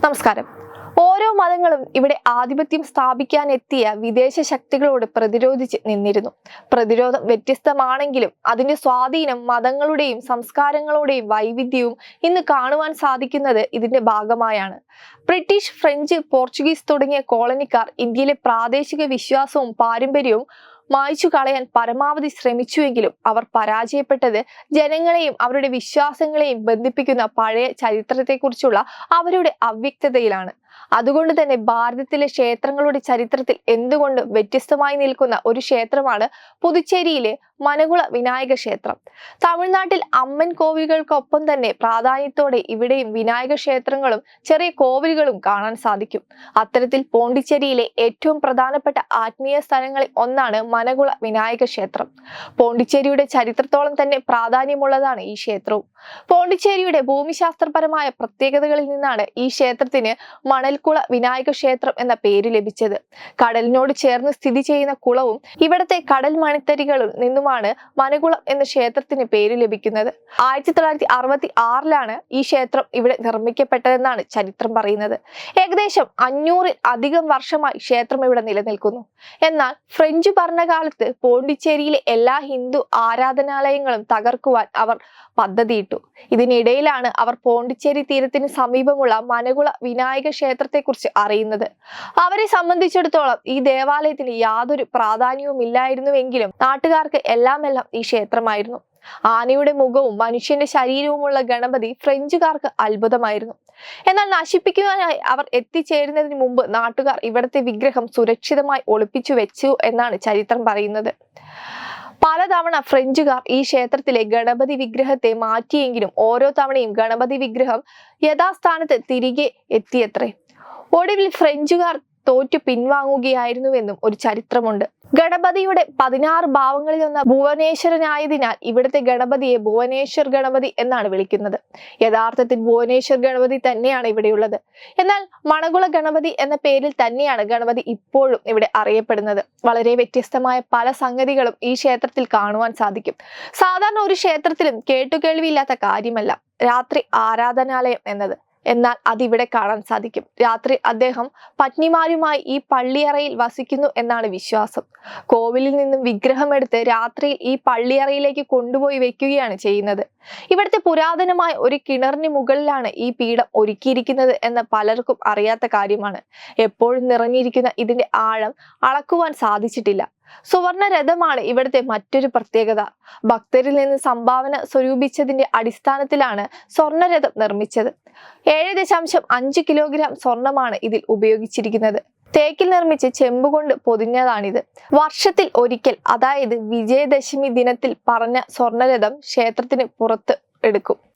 നമസ്കാരം. ഓരോ മതങ്ങളും ഇവിടെ ആധിപത്യം സ്ഥാപിക്കാൻ എത്തിയ വിദേശ ശക്തികളോട് പ്രതിരോധിച്ച് നിന്നിരുന്നു. പ്രതിരോധം വ്യത്യസ്തമാണെങ്കിലും അതിന്റെ സ്വാധീനം മതങ്ങളുടെയും സംസ്കാരങ്ങളുടെയും വൈവിധ്യവും ഇന്ന് കാണുവാൻ സാധിക്കുന്നത് ഇതിന്റെ ഭാഗമായാണ്. ബ്രിട്ടീഷ് ഫ്രഞ്ച് പോർച്ചുഗീസ് തുടങ്ങിയ കോളനിക്കാർ ഇന്ത്യയിലെ പ്രാദേശിക വിശ്വാസവും പാരമ്പര്യവും മായ്ച്ചു കളയാൻ പരമാവധി ശ്രമിച്ചുവെങ്കിലും അവർ പരാജയപ്പെട്ടത് ജനങ്ങളെയും അവരുടെ വിശ്വാസങ്ങളെയും ബന്ധിപ്പിക്കുന്ന പഴയ ചരിത്രത്തെക്കുറിച്ചുള്ള അവരുടെ അവ്യക്തതയിലാണ്. അതുകൊണ്ട് തന്നെ ഭാരതത്തിലെ ക്ഷേത്രങ്ങളുടെ ചരിത്രത്തിൽ എന്തുകൊണ്ടും വ്യത്യസ്തമായി നിൽക്കുന്ന ഒരു ക്ഷേത്രമാണ് പുതുച്ചേരിയിലെ മനകുള വിനായക ക്ഷേത്രം. തമിഴ്നാട്ടിൽ അമ്മൻ കോവിലുകൾക്കൊപ്പം തന്നെ പ്രാധാന്യത്തോടെ ഇവിടെയും വിനായക ക്ഷേത്രങ്ങളും ചെറിയ കോവിലുകളും കാണാൻ സാധിക്കും. അത്തരത്തിൽ പോണ്ടിച്ചേരിയിലെ ഏറ്റവും പ്രധാനപ്പെട്ട ആത്മീയ സ്ഥലങ്ങളിൽ ഒന്നാണ് മനകുള വിനായക ക്ഷേത്രം. പോണ്ടിച്ചേരിയുടെ ചരിത്രത്തോളം തന്നെ പ്രാധാന്യമുള്ളതാണ് ഈ ക്ഷേത്രവും. പോണ്ടിച്ചേരിയുടെ ഭൂമിശാസ്ത്രപരമായ പ്രത്യേകതകളിൽ നിന്നാണ് ഈ ക്ഷേത്രത്തിന് മണൽക്കുള വിനായക ക്ഷേത്രം എന്ന പേര് ലഭിച്ചത്. കടലിനോട് ചേർന്ന് സ്ഥിതി ചെയ്യുന്ന കുളവും ഇവിടത്തെ കടൽ മണിത്തരികളിൽ നിന്നുമാണ് മനകുളം എന്ന ക്ഷേത്രത്തിന് പേര് ലഭിക്കുന്നത്. ആയിരത്തി തൊള്ളായിരത്തി അറുപത്തി ആറിലാണ് ഈ ക്ഷേത്രം ഇവിടെ നിർമ്മിക്കപ്പെട്ടതെന്നാണ് ചരിത്രം പറയുന്നത്. ഏകദേശം അഞ്ഞൂറിൽ അധികം വർഷമായി ക്ഷേത്രം ഇവിടെ നിലനിൽക്കുന്നു. എന്നാൽ ഫ്രഞ്ച് ഭരണകാലത്ത് പോണ്ടിച്ചേരിയിലെ എല്ലാ ഹിന്ദു ആരാധനാലയങ്ങളും തകർക്കുവാൻ അവർ പദ്ധതിയിട്ടു. ഇതിനിടയിലാണ് അവർ പോണ്ടിച്ചേരി തീരത്തിന് സമീപമുള്ള മനകുള വിനായക ക്ഷേത്രത്തെക്കുറിച്ച് അറിയുന്നത്. അവരെ സംബന്ധിച്ചിടത്തോളം ഈ ദേവാലയത്തിന് യാതൊരു പ്രാധാന്യവും ഇല്ലായിരുന്നുവെങ്കിലും നാട്ടുകാർക്ക് എല്ലാം എല്ലാം ഈ ക്ഷേത്രമായിരുന്നു. ആനയുടെ മുഖവും മനുഷ്യന്റെ ശരീരവുമുള്ള ഗണപതി ഫ്രഞ്ചുകാർക്ക് അത്ഭുതമായിരുന്നു. എന്നാൽ നശിപ്പിക്കുവാനായി അവർ എത്തിച്ചേരുന്നതിന് മുമ്പ് നാട്ടുകാർ ഇവിടത്തെ വിഗ്രഹം സുരക്ഷിതമായി ഒളിപ്പിച്ചു വെച്ചു എന്നാണ് ചരിത്രം പറയുന്നത്. പലതവണ ഫ്രഞ്ചുകാർ ഈ ക്ഷേത്രത്തിലെ ഗണപതി വിഗ്രഹത്തെ മാറ്റിയെങ്കിലും ഓരോ തവണയും ഗണപതി വിഗ്രഹം യഥാസ്ഥാനത്ത് തിരികെ എത്തിയത്രേ. ഒടുവിൽ ഫ്രഞ്ചുകാർ തോറ്റു പിൻവാങ്ങുകയായിരുന്നുവെന്നും ഒരു ചരിത്രമുണ്ട്. ഗണപതിയുടെ പതിനാറ് ഭാവങ്ങളിൽ നിന്ന് ഭുവനേശ്വരനായതിനാൽ ഇവിടുത്തെ ഗണപതിയെ ഭുവനേശ്വർ ഗണപതി എന്നാണ് വിളിക്കുന്നത്. യഥാർത്ഥത്തിൽ ഭുവനേശ്വർ ഗണപതി തന്നെയാണ് ഇവിടെയുള്ളത്. എന്നാൽ മണകുള ഗണപതി എന്ന പേരിൽ തന്നെയാണ് ഗണപതി ഇപ്പോഴും ഇവിടെ അറിയപ്പെടുന്നത്. വളരെ വ്യത്യസ്തമായ പല സംഗതികളും ഈ ക്ഷേത്രത്തിൽ കാണുവാൻ സാധിക്കും. സാധാരണ ഒരു ക്ഷേത്രത്തിലും കേട്ടുകേൾവിയില്ലാത്ത കാര്യമല്ല. രാത്രി ആരാധനാലയം എന്നത്. എന്നാൽ അതിവിടെ കാണാൻ സാധിക്കും. രാത്രി അദ്ദേഹം പത്നിമാരുമായി ഈ പള്ളിയറയിൽ വസിക്കുന്നു എന്നാണ് വിശ്വാസം. കോവിലിൽ നിന്നും വിഗ്രഹമെടുത്ത് രാത്രിയിൽ ഈ പള്ളിയറയിലേക്ക് കൊണ്ടുപോയി വെക്കുകയാണ് ചെയ്യുന്നത്. ഇവിടുത്തെ പുരാതനമായ ഒരു കിണറിന് മുകളിലാണ് ഈ പീഠം ഒരുക്കിയിരിക്കുന്നത് എന്ന് പലർക്കും അറിയാത്ത കാര്യമാണ്. എപ്പോഴും നിറഞ്ഞിരിക്കുന്ന ഇതിന്റെ ആഴം അളക്കുവാൻ സാധിച്ചിട്ടില്ല. സുവർണ രഥമാണ് ഇവിടുത്തെ മറ്റൊരു പ്രത്യേകത. ഭക്തരിൽ നിന്ന് സംഭാവന സ്വരൂപിച്ചതിന്റെ അടിസ്ഥാനത്തിലാണ് സ്വർണരഥം നിർമ്മിച്ചത്. ഏഴ് ദശാംശം അഞ്ച് കിലോഗ്രാം സ്വർണമാണ് ഇതിൽ ഉപയോഗിച്ചിരിക്കുന്നത്. തേക്കിൽ നിർമ്മിച്ച് ചെമ്പുകൊണ്ട് പൊതിഞ്ഞതാണിത്. വർഷത്തിൽ ഒരിക്കൽ അതായത് വിജയദശമി ദിനത്തിൽ പറഞ്ഞ സ്വർണരഥം ക്ഷേത്രത്തിന് പുറത്ത് എടുക്കും.